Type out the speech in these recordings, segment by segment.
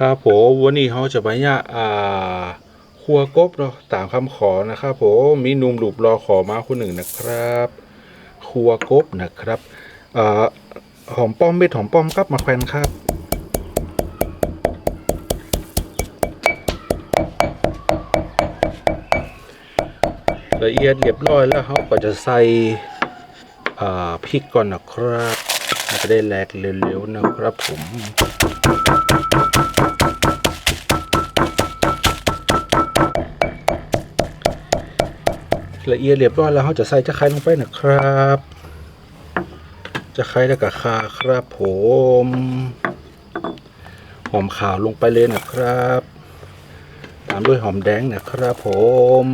ครับผมวันนี้เขาจะมาย่าอ่าครัวกบเนาะตามคำขอนะครับผมมีหนุ่มหลุบรอขอมาคนหนึ่งนะครับ ครัวกบนะครับเอ่อหอมป้อมเม็ดหอมป้อมครับมาแควนครับละเอียดเรียบร้อยแล้วเขาก็จะใส่พริกก่อนนะครับ จะได้แหลกเร็วๆนะครับผม ละเอียดเรียบร้อยแล้วเขาจะใส่จะไคร้ลงไปนะครับ จะไคร้แล้วก็ข่าครับผมหอมขาวลงไปเลยนะครับ ตามด้วยหอมแดงนะครับผม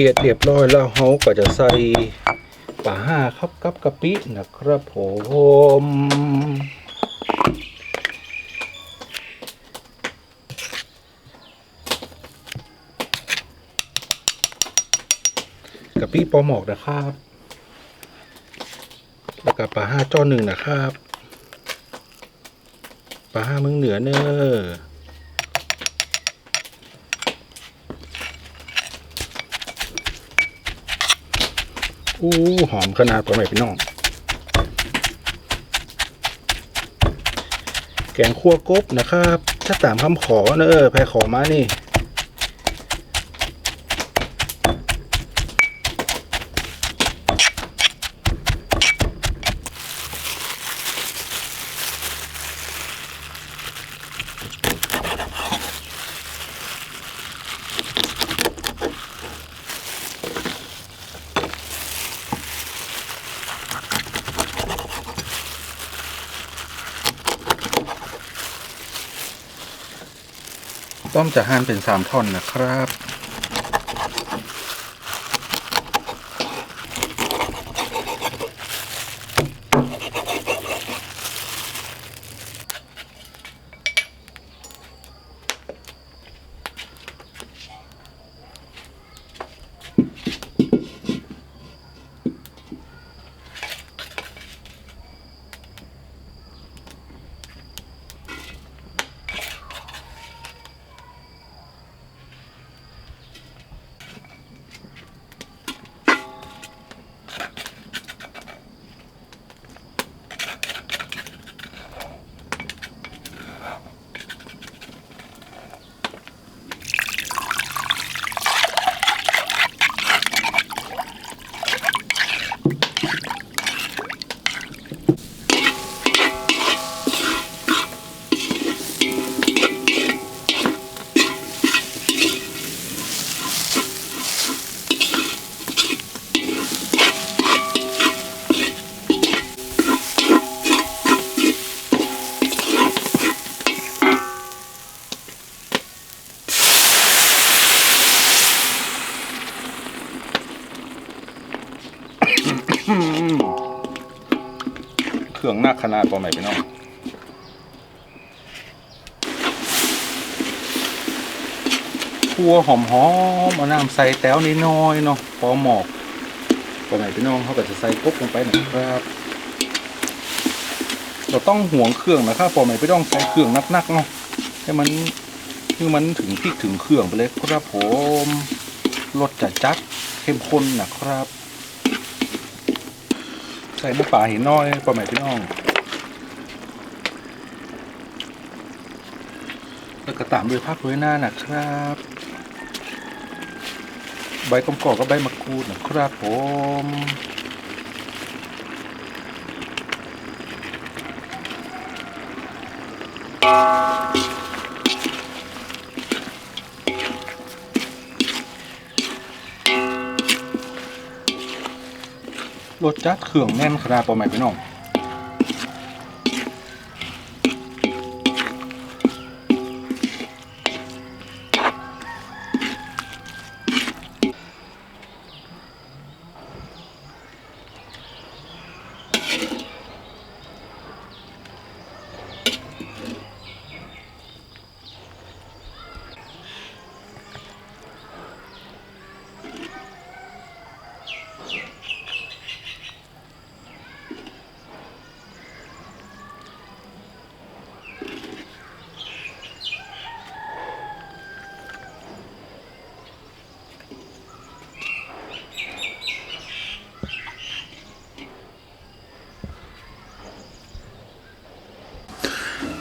เอียดเรียบร้อยแล้วเขาก็จะใส่ปลาห้าครับกับกะปินะครับผมกะปิปอหมอกนะครับ แล้วก็ปลาห้าจ้อหนึ่งนะครับ ปลาห้ามึงเหนือเนออู้ หอมขนาดกว่าไหมพี่น้อง แกงคั่วกบนะครับ ถ้าตามคำขอเนอะแพรขอมานี่ ต้มจะหั่นเป็นสามท่อนนะครับ เครื่องหนักขนาดพอไหมพี่น้องคั่วหอมหอมเอาน้ำใส่แต้วนิดน้อยเนาะพอหมอกพอไหมพี่น้องเขาก็จะใส่กบลงไปนะครับเราต้องห่วงเครื่องนะครับพอไหมพี่น้องใส่เครื่องนักๆเนาะให้มันคือมันถึงพริกถึงเครื่องไปเลยครับผมรสจัดจัดเข้มข้นนะครับ ใส่น้ำปลาเห็นน้อยพอไหมพี่น้อง แล้วก็ตามด้วยผักโรยหน้านะครับ ใบกำกอกกับใบมะกรูดนะครับผม รสจัดเครื่องแน่นขนาดประมาณพี่น้อง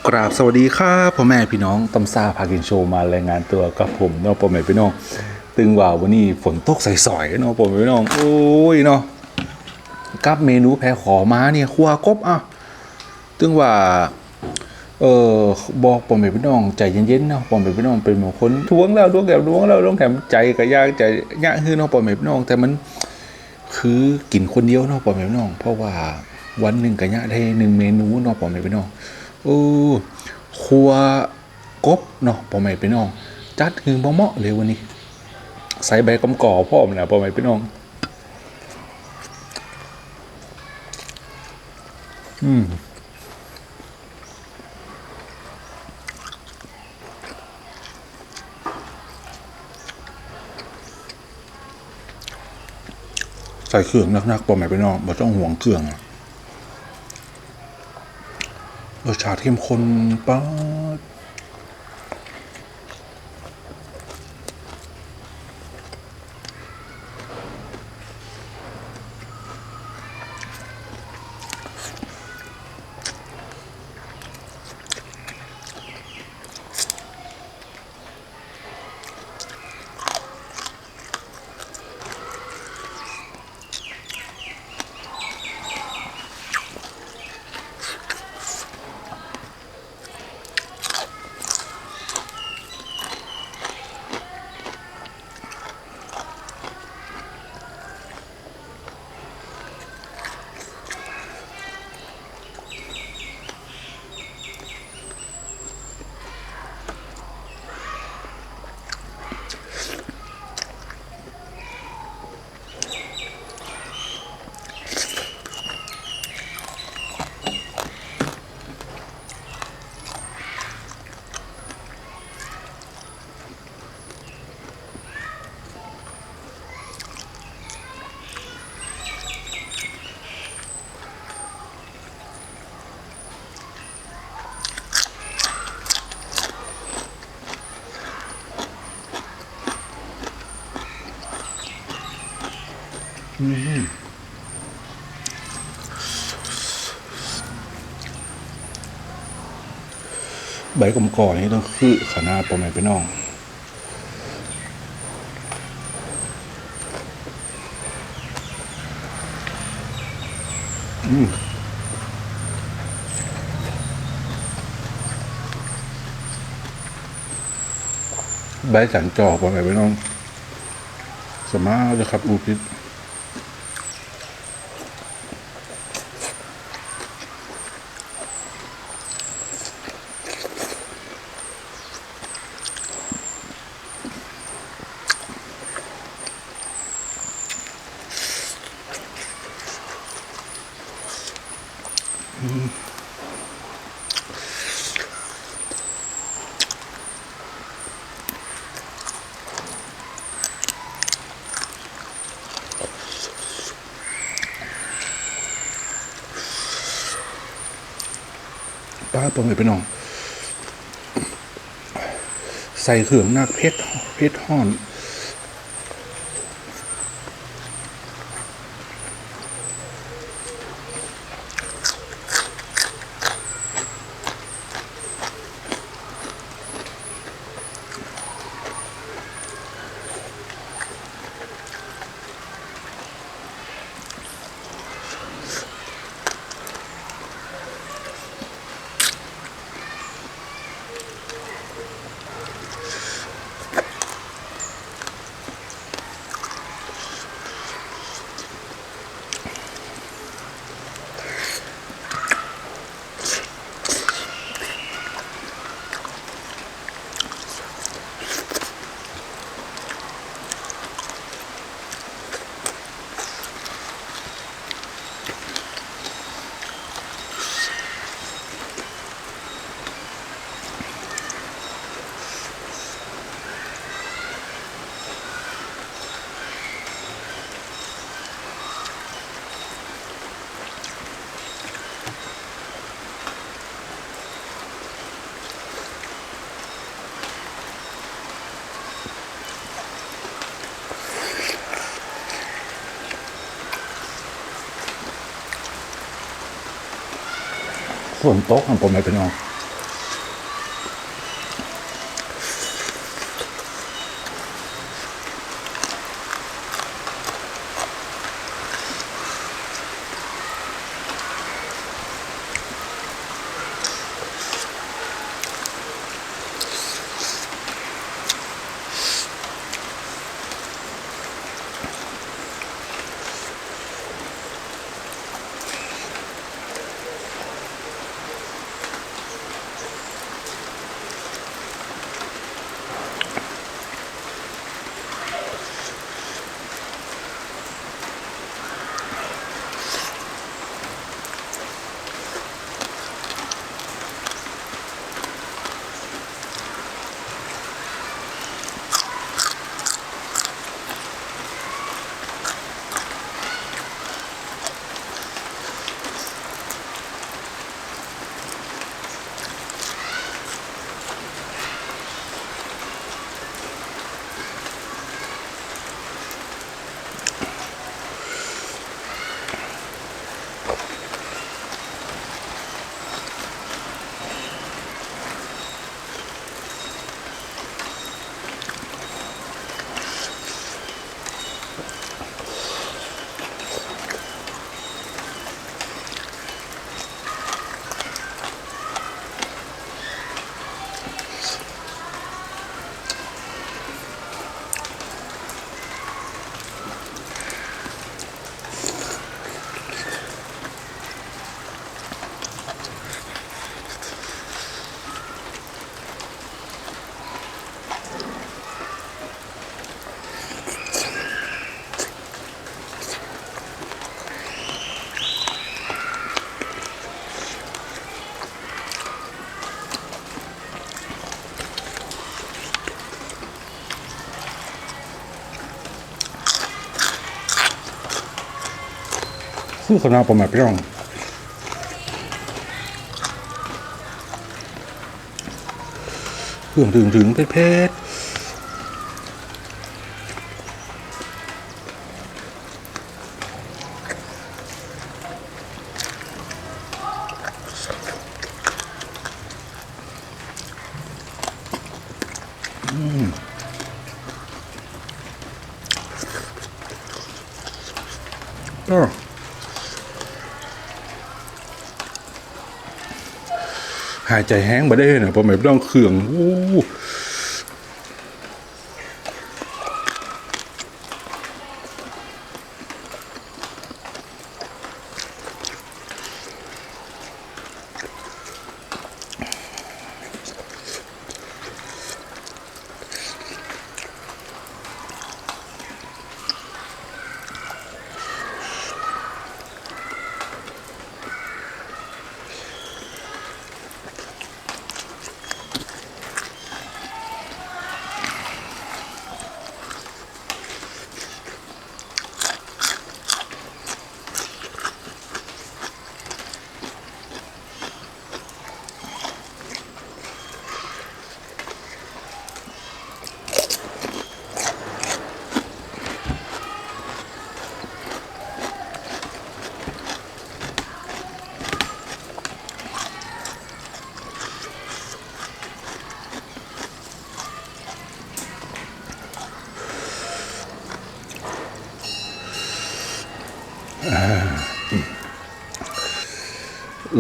กราบสวัสดีครับพ่อแม่พี่น้องตำซาพากินโชว์มารายงานตัวกับผมเนาะพ่อแม่พี่น้อง ตึงว่าวันนี้ฝนตกใส่ๆเนาะพ่อแม่พี่น้องโอ้ยเนาะกับเมนูแพรขอมาเนี่ยครัวกบอะตึงว่าเออบอกพ่อแม่พี่น้องใจเย็นๆเนาะพ่อแม่พี่น้องเป็นบางคนทวงแล้วทวงแล้วทวงแล้วลงแถมใจก็ยากใจยากคือเนาะพ่อแม่พี่น้อง แต่มันคือกินคนเดียวเนาะพ่อแม่พี่น้อง เพราะว่าวันหนึ่งก็ยะได้หนึ่งเมนูเนาะพ่อแม่พี่น้อง โอ้ครัวกบเนาะพ่อแม่พี่น้อง จัดคือบ่เหมาะเลยวันนี้ ใส่ใบกำก่อพ่อมนะพ่อแม่พี่น้องอืมใส่เครื่องนักๆพ่อแม่พี่น้องบ่ต้องห่วงเครื่องอะ รสชาติเข้มข้นป๊าด ใบกำก่อนี่ต้องคือขนาดพ่อแม่พี่น้องอืมใบสันจอพ่อแม่พี่น้อง สมาร์ทเลยครับอูพิษ ป้องไปพี่น้อง ใส่เครื่องนักเพชรเพชรห่อน ฝนตกของ ขนาดประมาณพี่น้องเครื่องถึงถึงเพชรเพชรอ้อ หายใจแห้งมาได้เนี่ยประมาณพี่น้องเครื่องอู้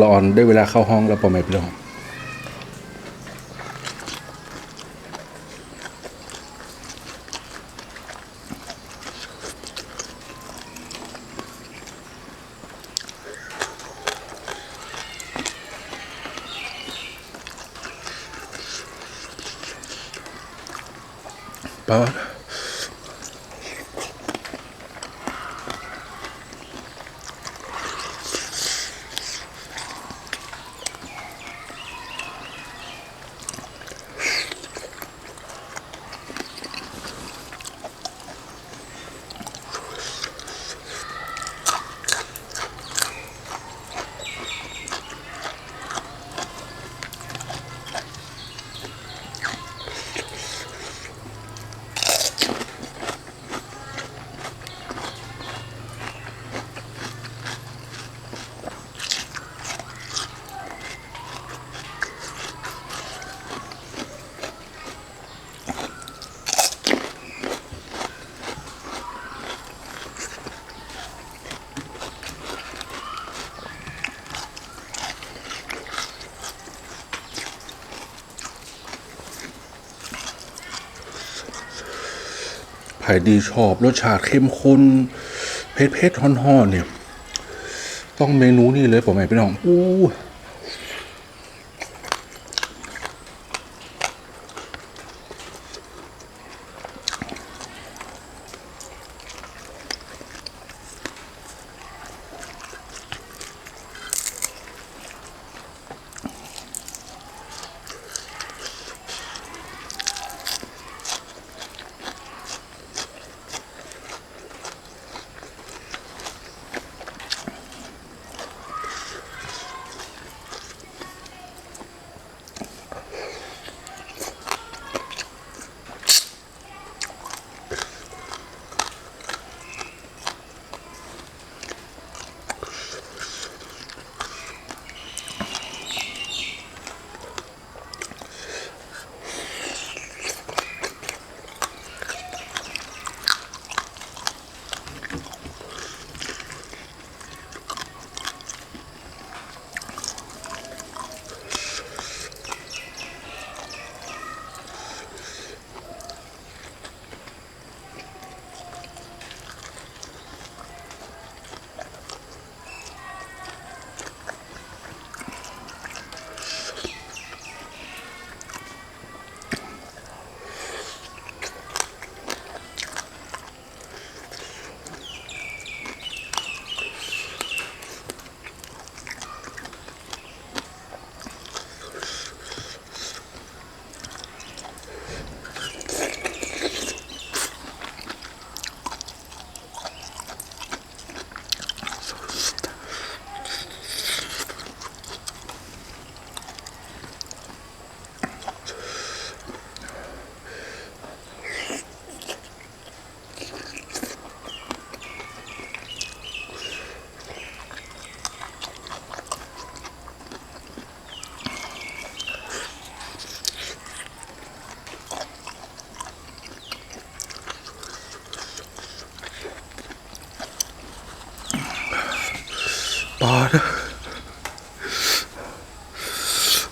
รอนได้เวลาเข้าห้องแล้วประมาณพี่น้องป ไผ่ดีชอบรสชาติเข้มข้นเผ็ดเผ็ดๆห่อนๆเนี่ย ต้องเมนูนี้เลยผมไอ้พี่น้องอู้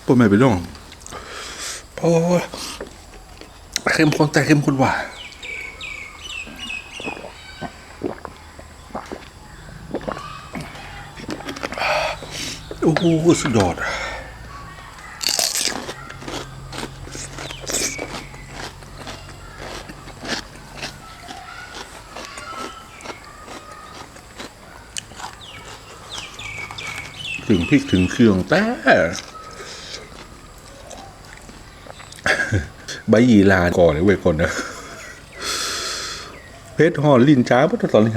ปนไม่ไปน้องโอ้ยเข้มข้นแต่เข้มข้นหว่านโอ้โหสุดยอดถึงพริกถึงเครื่องแต่ ใบยีลาก่อนเลยเว้ยคนนะเพชรห่อลิ้นจ้าปะตอนนี้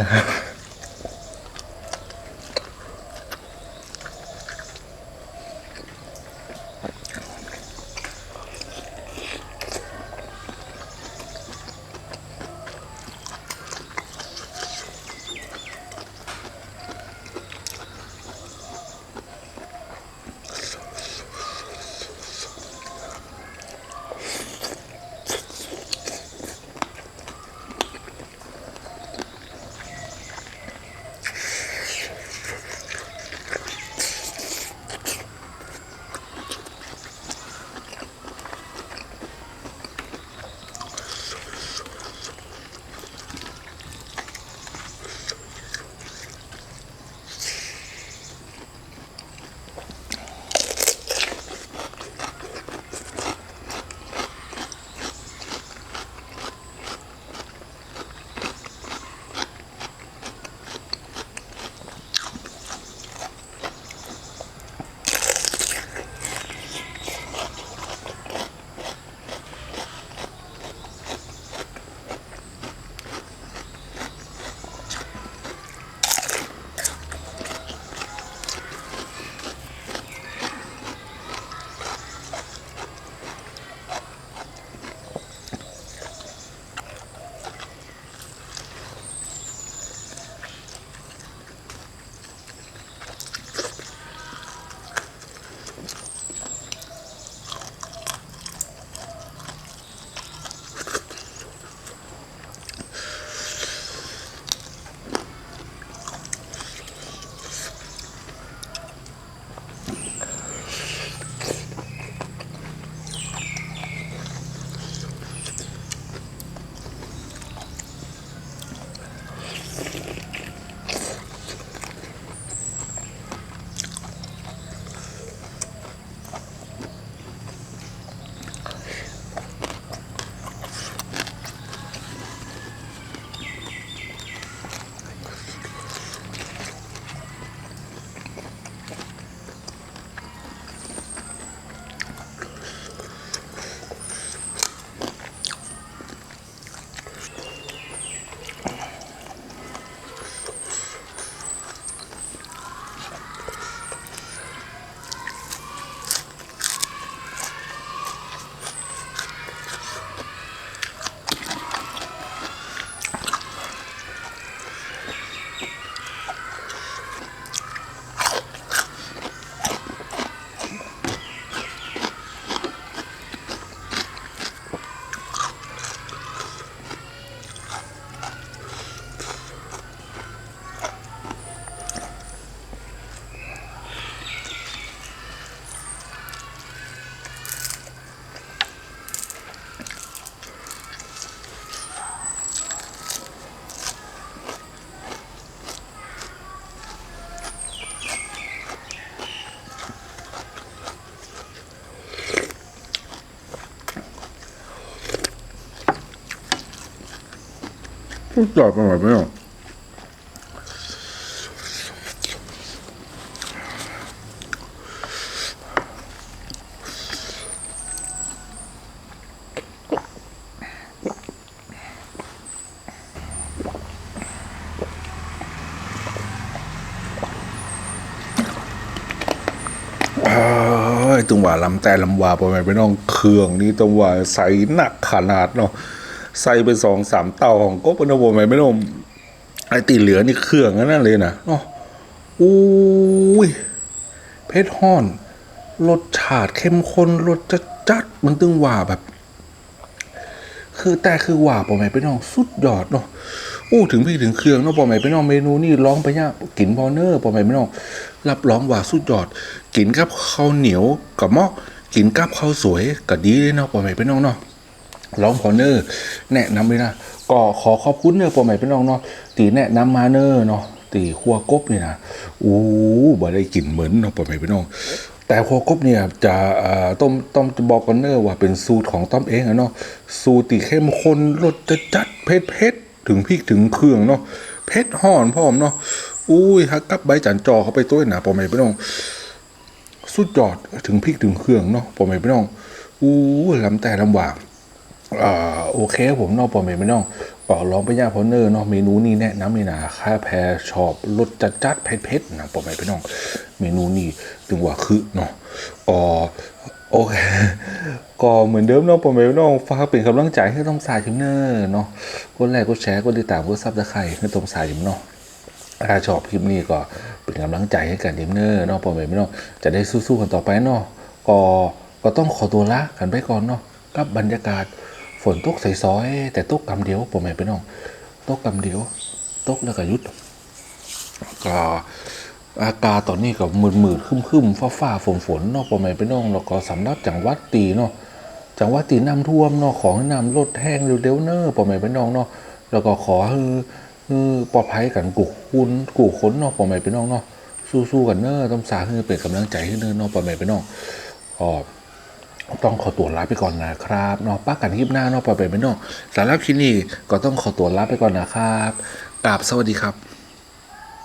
ฮะจอดมาแบบไม่หรอตึงว่าลำแต่ลำวาไปไหมไปน้องเครื่องนี่ตึงว่าใส่หนักขนาดเนาะ ใส่ไปสองสามเตาของก็ปนบไหมไม่นมไอตีเหลือนี่เครื่องนั่นเลยนะเนาะอุ้ยเพชรห้อนรสชาติเข้มข้นรสจัดจัดมันตึงว่าแบบ คือแต่คือว่าปอแม่พี่น้องสุดยอดเนาะอู้ถึงพี่ถึงเครื่องเนาะปอแม่พี่น้องเมนูนี่ร้องไปเนี่ยกินพอเนอร์ปอแม่พี่น้องรับรองว่าสุดยอด กินกับข้าวเหนียวกับหม้อกินกับข้าวสวยก็ดีเลยเนาะปอแม่พี่น้องเนาะ ร้องพอเนอร์แนะนำเลยนะก็ขอขอบคุณเนอร์ปอใหม่พี่น้องเนาะตีแนะนำมาเนอร์เนาะตีครัวกบนี่นะอู้บ่ได้กลิ่นเหมือนเนาะปอใหม่พี่น้องแต่ครัวกบเนี่ยจะเอ่อต้มต้มจะบอกกันเนอร์ว่าเป็นสูตรของต้อมเองอะเนาะสูตรตีเข้มข้นรสจัดจัดเผ็ดเผ็ดถึงพริกถึงเครื่องเนาะเผ็ดห่อนพร้อมเนาะอุ้ยฮักกับใบจันจอเข้าไปตัวหนาปอใหม่พี่น้องสุดยอดถึงพริกถึงเครื่องเนาะปอใหม่พี่น้องอู้ลำแต่ลำหวาง อ่าโอเคครับผมนอกปอมเมไม่น้องก็ลองไปย่างพอเนอร์เนาะเมนูนี้แนะนำนี่นะค่าแพรชอบรสจัดจัดๆเผ็ดเผ็ดๆนะปอมเมพี่น้อง เมนูนี้ถึงว่าคือเนาะก็โอเคก็เหมือนเดิมเนาะปอมเมพี่น้องฝากเป็นกำลังใจให้ต้องสายทิมเนอร์เนาะกดไลค์กดแชร์กดติดตามกดซับสไครต์ให้ต้องสายทิมเนาะถ้าชอบคลิปนี้ก็เป็นกำลังใจให้กันดิมเนอร์เนาะพ่อแม่พี่น้องจะได้สู้ๆกันต่อไปเนาะก็ก็ต้องขอตัวลากันไปก่อนเนาะกับบรรยากาศ ฝนตกใสซอยๆแต่ตกกำเดียวพ่อแม่พี่น้องตกกำเดียวตกแล้วก็ยุดก็อากาศตอนนี้ก็มืดๆครึมๆฟ้าๆฝนๆเนาะพ่อแม่พี่น้องแล้วก็สำหรับจังหวัดตีเนาะจังหวัดตีน้ำท่วมเนาะขอให้น้ำลดแห้งเร็วๆเนอะพ่อแม่พี่น้องเนาะแล้วก็ขอให้ปลอดภัยกันกูคุณกูค้นเนาะพ่อแม่พี่น้องเนาะสู้ๆกันเนอะต้องสาให้เป็นกำลังใจให้เนอะเนาะพ่อแม่พี่น้องก็ ต้องขอตัวลาไปก่อนนะครับนาะป้ากันคลิปหน้าเนาะพ่อแม่พี่น้องสำหรับคลิปนี้ก็ต้องขอตัวลาไปก่อนนะครับกราบสวัสดีครับ